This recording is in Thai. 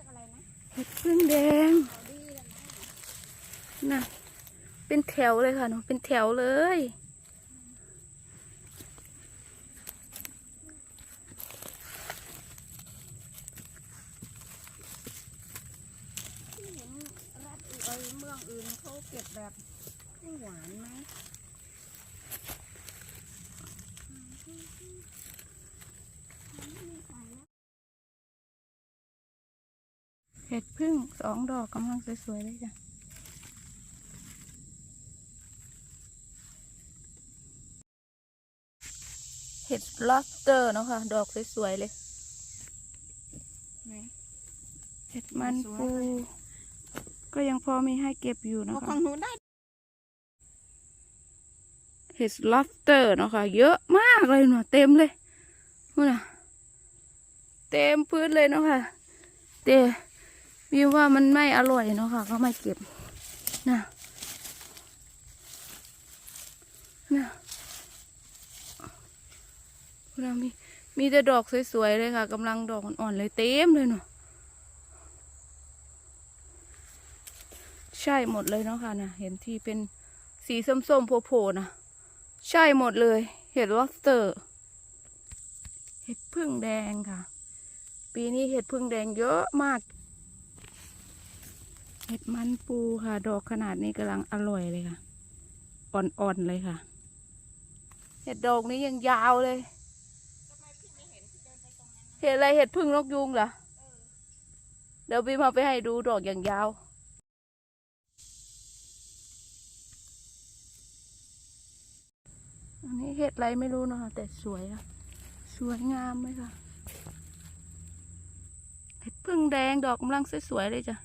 ยกอะไรนะเห็ดพึ่งแดงเขาดีเลยนะน่ะเป็นแถวเลยค่ะหนูเป็นแถวเลยที่เห็นรัฐอื่นเอ้ยเมืองอื่นเขาเก็บแบบไม่หวานไหม เห็ดพึ่งสองดอกกำลังสวยๆเลยจ้ะเห็ดลอสเตอร์เนาะค่ะ ดอกสวยๆเลยไหนเห็ดมันสวยปูก็ยังพอมีให้เก็บอยู่นะเอาขคะองหนูได้เห็ดลอสเตอร์เนาะค่ะ เยอะมากเลยเนาะเต็มเลยนู่นน่ะเต็มพื้นเลยเนาะค่ะแต่ วิวว่ามันไม่อร่อยเนาะค่ะ ก็ไม่เก็บนะนะเรามีมีแต่ดอกสวยๆเลยค่ะกำลังดอกอ่อนๆเลยเต็มเลยเนาะใช่หมดเลยเนาะค่ะนะเห็นที่เป็นสีส้มๆโผล่ๆนะใช่หมดเลย เห็ดลอสเตอร์ เห็ดพึ่งแดงค่ะ ปีนี้เห็ดพึ่งแดงเยอะมาก เห็ดมันปูค่ะ ดอกขนาดนี้กำลังอร่อยเลยค่ะ อ่อนๆเลยค่ะ เห็ดดอกนี้ยังยาวเลย เห็ดอะไรเห็ดพึ่งนกยุงเหรอ เดี๋ยวบีมาไปให้ดูดอกอย่างยาวอันนี้เห็ดอะไรไม่รู้เนอะแต่สวยอะสวยงามไหมคะเห็ดพึ่งแดงดอกกำลังสวยๆเลยจ้ะ